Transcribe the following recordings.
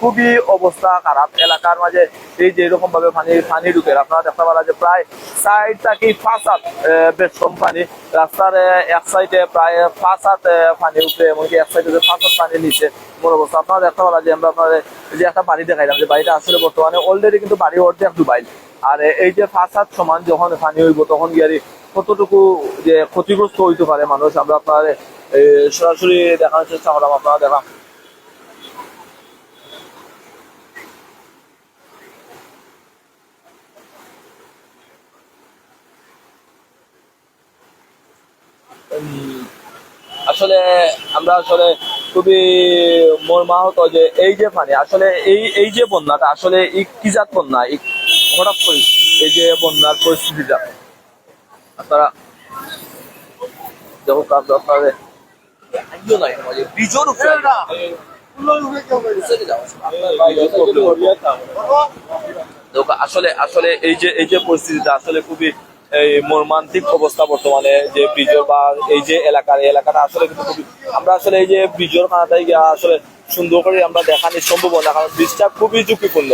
খুবই অবস্থা খারাপ। এলাকার মাঝে এই যে এরকম ভাবে পানি পানি ঢুকে আপনারা দেখতে পারা যে প্রায় সাইড থাকি পাঁচ হাত আহ, বেশ কম পানি। রাস্তার এক সাইডে প্রায় পাঁচ হাত পানি উঠে এমনকি এক সাইডে পাঁচ হাত পানি নিচে। মনে অবস্থা। আপনারা দেখতে পারা যে আমরা আপনার যে একটা বাড়ি দেখাইলাম যে বাড়িটা আসলে বর্তমানে অলরেডি কিন্তু বাড়ি অর্ধেক ডুবাইল। আর এই যে পাঁচ হাত সমান যখন পানি হইব তখন গিয়ারি কতটুকু যে ক্ষতিগ্রস্ত হইতে পারে মানুষ? আমরা আপনার সরাসরি দেখানোর চেষ্টা করলাম আপনারা দেখাম আসলে আমরা আসলে খুবই মর্মাহত যে এই যে পানি আসলে এই এই যে বন্যাটা আসলে কি জাত বন্যা? হঠাৎ করে এই যে বন্যার পরিস্থিতিটা আপনারা দেখো কাজ বিজোর আসলে আসলে এই যে এই যে পরিস্থিতিটা আসলে খুবই এই মর্মান্তিক অবস্থা বর্তমানে যে ব্রিজর বা এই যে এলাকার, এই এলাকাটা আসলে কিন্তু খুবই আমরা আসলে এই যে ব্রিজর খানাটাই গিয়ে আসলে সুন্দর করে আমরা দেখানি সম্ভব না, কারণ ব্রিজটা খুবই ঝুঁকিপূর্ণ।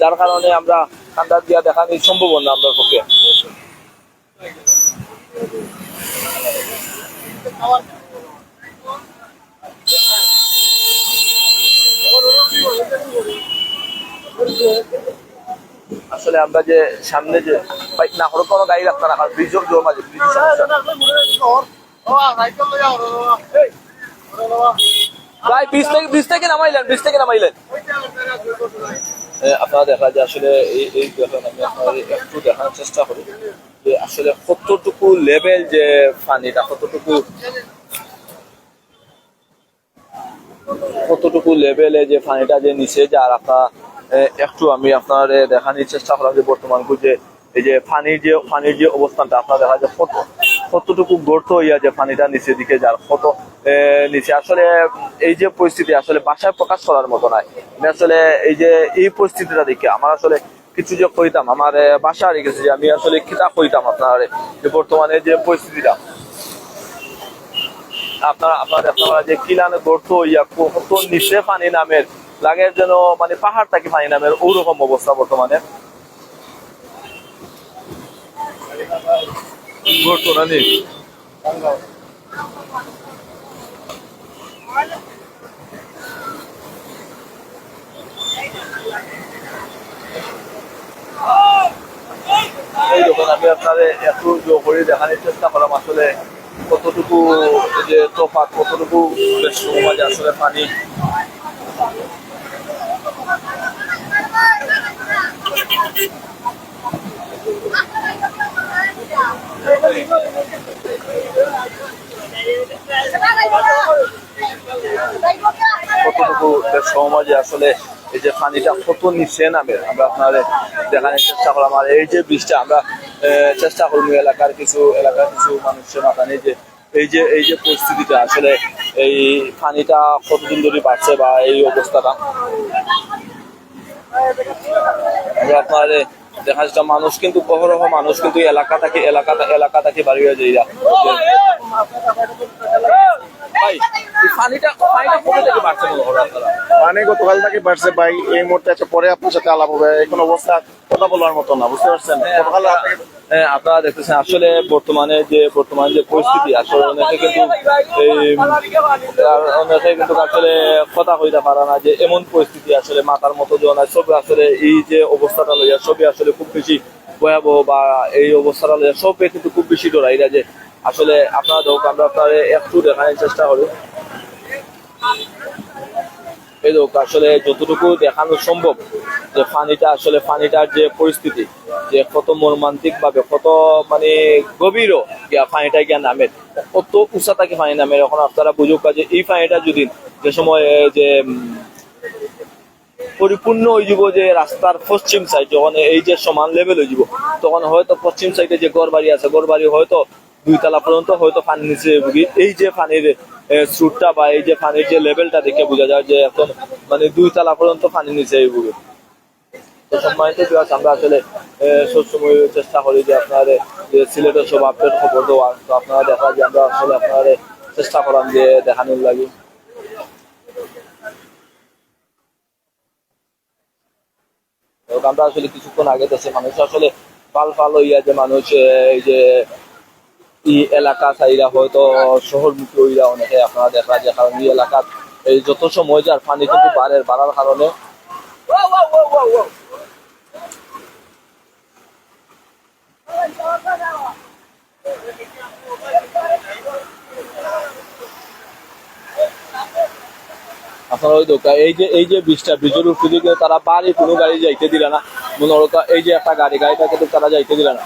যার কারণে আমরা আন্দাজ দিয়া দেখানি সম্ভব না আমরা পক্ষে। আসলে আমরা যে সামনে যে না হলে কোনো গাড়ি রাখতে না ব্রিজর জোর মাঝে ব্রিজ থেকে ব্রিজ থেকে নামাইলেন, ব্রিজ থেকে নামাইলেন। আপনারা দেখা আসলে এই এই আমি আপনাদের একটু দেখানোর চেষ্টা করি যে আসলে কতটুকু লেভেল যে পানিটা কতটুকু কতটুকু লেভেলে যে পানিটা যে নিচে যা রাখা একটু আমি আপনার দেখানোর চেষ্টা করলাম যে বর্তমান যে এই যে পানির যে পানির যে অবস্থানটা আপনার দেখা যায় কত কতটুকু গর্ত হইয়া যে পানিটা নিচের দিকে যার কত নিচে আসলে এই যে পরিস্থিতি আসলে বাসায় প্রকাশ করার মতো নয় আমি আসলে এই যে এই পরিস্থিতিটা দেখে আমার আসলে কিছু যে কইতাম, আমার বাসা রেখেছে যে আমি আসলে কিতা কইতাম আপনার, যে বর্তমানে যে পরিস্থিতিটা। আপনার আপনার আপনারা যে কিলানে গর্ত ইয়া কত নিচে পানি নামের লাগে যেন মানে পাহাড় থেকে পানি নামের ওরকম অবস্থা বর্তমানে। এই যখন আমি আপনাদের একটু জো করে দেখানোর চেষ্টা করলাম আসলে কতটুকু যে তফাৎ কতটুকু আসলে পানি কতটুকু সমাজে আসলে এই যে পানিটা কত নিচে নামে আমরা আপনাদের দেখানোর চেষ্টা করলাম। আর এই যে বৃষ্টি, আমরা চেষ্টা করব এলাকার কিছু এলাকার কিছু মানুষের মাথানে যে এই যে এই যে পরিস্থিতিটা, আসলে এই পানিটা কতদিন ধরে বাড়ছে বা এই অবস্থাটা? আমরা আপনার দেখা যাচ্ছে মানুষ কিন্তু অহরহ মানুষ কিন্তু এলাকা থাকে এলাকা এলাকা থাকে বাড়ি হয়ে যায়। ভাই পানিটা পানিটা কোথা থেকে বাড়ছে আপনারা গতকাল থেকে বাড়ছে ভাই এই মুহূর্তে আছে পরে আপনার সাথে আলাপ হবে এখন অবস্থা কথা বলার মতো না বুঝতে পারছেন? গতকাল হ্যাঁ, আপনারা দেখতেছেন, আসলে বর্তমানে যে, বর্তমান যে পরিস্থিতি, আসলে অনেকে কিন্তু অনেকে কিন্তু আসলে কথা হইতে পারে না যে, এমন পরিস্থিতি আসলে মাথার মতো জন সব আসলে এই যে অবস্থাটা লইয়া সবই আসলে খুব বেশি ভয়াবহ বা এই অবস্থাটা লইয়া সবই কিন্তু খুব বেশি ডরাইরা যে, আসলে আপনারা হোক আমরা আপনার একটু দেখানোর চেষ্টা করি। এই আসলে যতটুকু দেখানো সম্ভব যে পানিটা আসলে পানিটার যে পরিস্থিতি, যে কত মর্মান্তিক ভাবে কত মানে গভীরও পানিটা গিয়া নামে, কত উঁচা থাকে পানি নামে, এখন আপনারা বুঝুক যে এই পানিটা যদি যে সময় যে পরিপূর্ণ হয়ে যাব যে রাস্তার পশ্চিম সাইড যখন এই যে সমান লেভেল হয়ে যাব, তখন হয়তো পশ্চিম সাইডে যে ঘর বাড়ি আছে ঘর বাড়ি হয়তো দুই তলা পর্যন্ত হয়তো পানি নিচে বুঝি এই যে পানির স্রোতটা বা এই যে পানির যে লেভেলটা দেখে বোঝা যায় যে এখন মানে দুই তলা পর্যন্ত পানি নিচে বুঝি সম্মানিত বিভাগ আমরা আসলে সবসময় চেষ্টা করি যে আপনার যে সিলেটের সব আপডেট খবর দেওয়ার। তো আপনারা দেখা যে আমরা আসলে আপনার চেষ্টা করাম যে দেখানোর লাগে। আমরা আসলে কিছুক্ষণ আগে দেশে মানুষ আসলে পাল পাল হইয়া যে মানুষ এই যে, ই এলাকা চাইরা হয়তো শহরমুখী হইয়া অনেকে আপনারা দেখা যায়, কারণ এই এলাকার এই যত সময় যার পানি কিন্তু বাড়ের বাড়ার কারণে। দোকান এই যে এই যে ব্রিজটা, ব্রিজের উপর দিকে তারা বাড়ি কোনো গাড়ি যাইতে দিলে না। মনে এই যে একটা গাড়ি গাড়িটা কিন্তু তারা যাইতে দিলে না।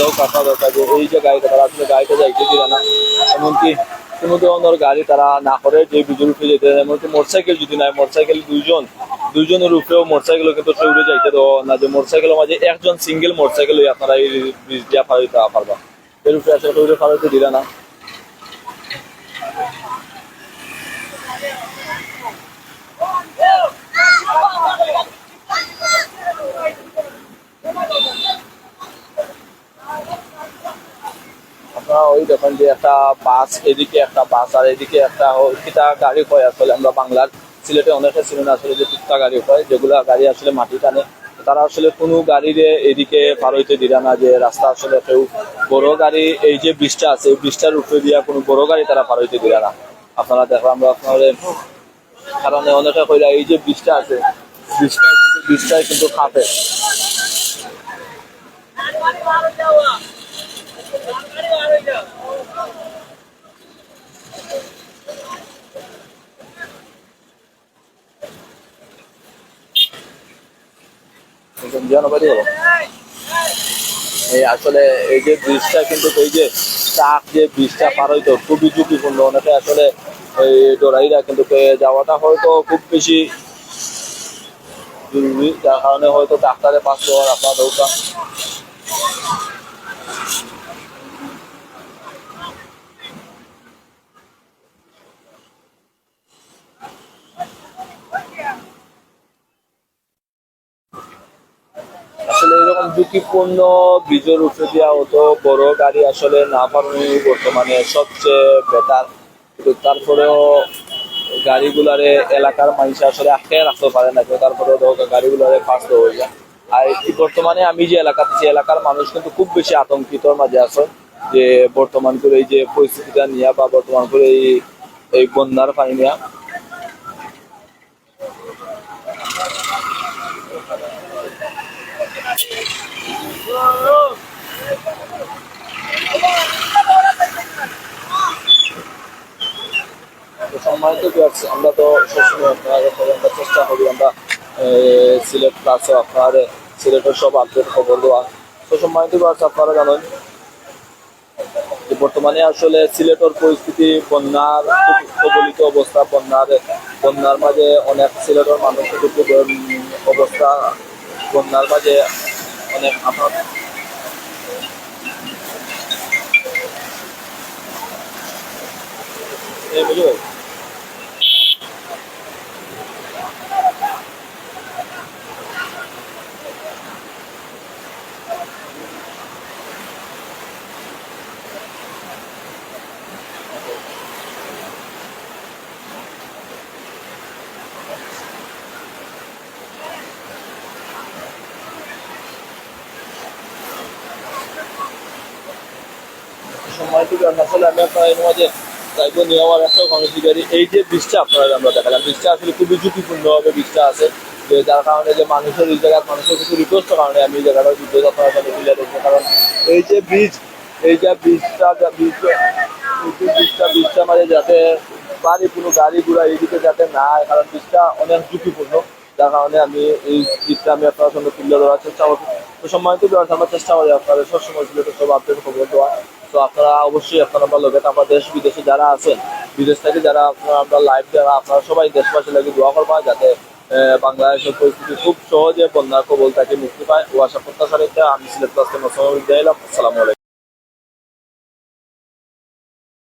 এটাও কাটা দরকার যে এই যে গাড়িটা, তারা আসলে গাড়িটা যাইতে দিলে না। এমনকি কোনো ধরনের গাড়ি তারা না করে যে ব্রিজের উপরে যেতে এমনকি মোটরসাইকেল যদি নাই, মোটরসাইকেল দুইজন, দুইজনের উপরেও মোটরসাইকেল কিন্তু সে উড়ে যাইতে দেওয়া না। যে মোটরসাইকেলের মাঝে একজন সিঙ্গেল মোটরসাইকেল আপনারা এই ব্রিজ দিয়া পার হইতে পারবা। এর উপরে আসলে পার হইতে দিলে না। ওই দেখেন যে একটা বাস এদিকে, একটা বাস, আর এদিকে একটা কিতা গাড়ি হয় আসলে। আমরা বাংলার সিলেটে অনেকে ছিলেন আসলে যে টুকটা গাড়ি হয়, যেগুলা গাড়ি আসলে মাটি টানে। তারা আসলে কোনো গাড়িরে এদিকে পার হইতে দিলা না যে রাস্তা আসলে কেউ বড় গাড়ি, এই যে ব্রিজটা আছে, এই ব্রিজটার উপরে দিয়া কোনো বড় গাড়ি তারা পার হইতে দিলা না। আপনারা দেখলাম আমরা আপনাদের কারণে অনেকে কইরা এই যে ব্রিজটা আছে, ব্রিজটা কিন্তু ব্রিজটাই কিন্তু খাপে। জানুয়ারি হলো। এই আসলে এই যে ব্রিজটা কিন্তু এই যে চাক যে ব্রিজটা পার হইতো খুবই ঝুঁকিপূর্ণ। অনেকে আসলে এই ডোরাইরা কিন্তু যাওয়াটা হয়তো খুব বেশি জরুরি। যার কারণে হয়তো ডাক্তারের পাশ হওয়ার আপনার দরকার আসলে এরকম ঝুঁকিপূর্ণ ব্রিজের উপরে দেওয়া হতো। বড় গাড়ি আসলে না পারানো বর্তমানে সবচেয়ে বেটার তারপরেও গাড়িগুলারে এলাকার মানুষ আসলে আটকে রাখতে পারে না তারপরেও গাড়িগুলারে পাস হয়ে যায়। আর বর্তমানে আমি যে এলাকাতে আছি, এলাকার মানুষ কিন্তু খুব বেশি আতঙ্কিতর মাঝে আছে যে বর্তমান করে এই যে পরিস্থিতিটা নিয়ে বা বর্তমান করে এই এই বন্যার পানি নিয়ে। আমরা তো আমরা চেষ্টা করি, আমরা সিলেটের সব আপডেট খবর আপনারা জানেন বর্তমানে আসলে সিলেটের পরিস্থিতি, বন্যার খুব কবলিত অবস্থা, বন্যার বন্যার মাঝে অনেক সিলেটের মানুষ কিন্তু অবস্থা, বন্যার মাঝে অনেক আপনার এই বুঝতে আসলে খুবই আছে। যার যে মানুষের মানুষের কারণে এই যে বীজ এই যে বীজটা বীজটা মাঝে যাতে বাড়ি কোনো গাড়ি ঘোড়া এইদিকে যাতে না কারণ বীজটা অনেক ঝুঁকিপূর্ণ। যার কারণে আমি এই বীজটা আমি আপনার সঙ্গে তুলে ধরার চেষ্টা করছি। তো সম্মানিত আমরা চেষ্টা করি আপনাদের সবসময় সিলেটের সব আপডেট খবর দেওয়া তো আপনারা অবশ্যই আপনারা ভালো লোকের আমার দেশ, বিদেশে যারা আছেন, বিদেশ থেকে যারা আপনারা আমরা লাইভ যারা, আপনারা সবাই দেশবাসী লাগে দোয়া করবা যাতে বাংলাদেশের পরিস্থিতি খুব সহজে বন্যার কবল থেকে মুক্তি পায়। ও আশা প্রত্যাশা রেখে আমি সিলেট দিলাম আসসালামু আলাইকুম।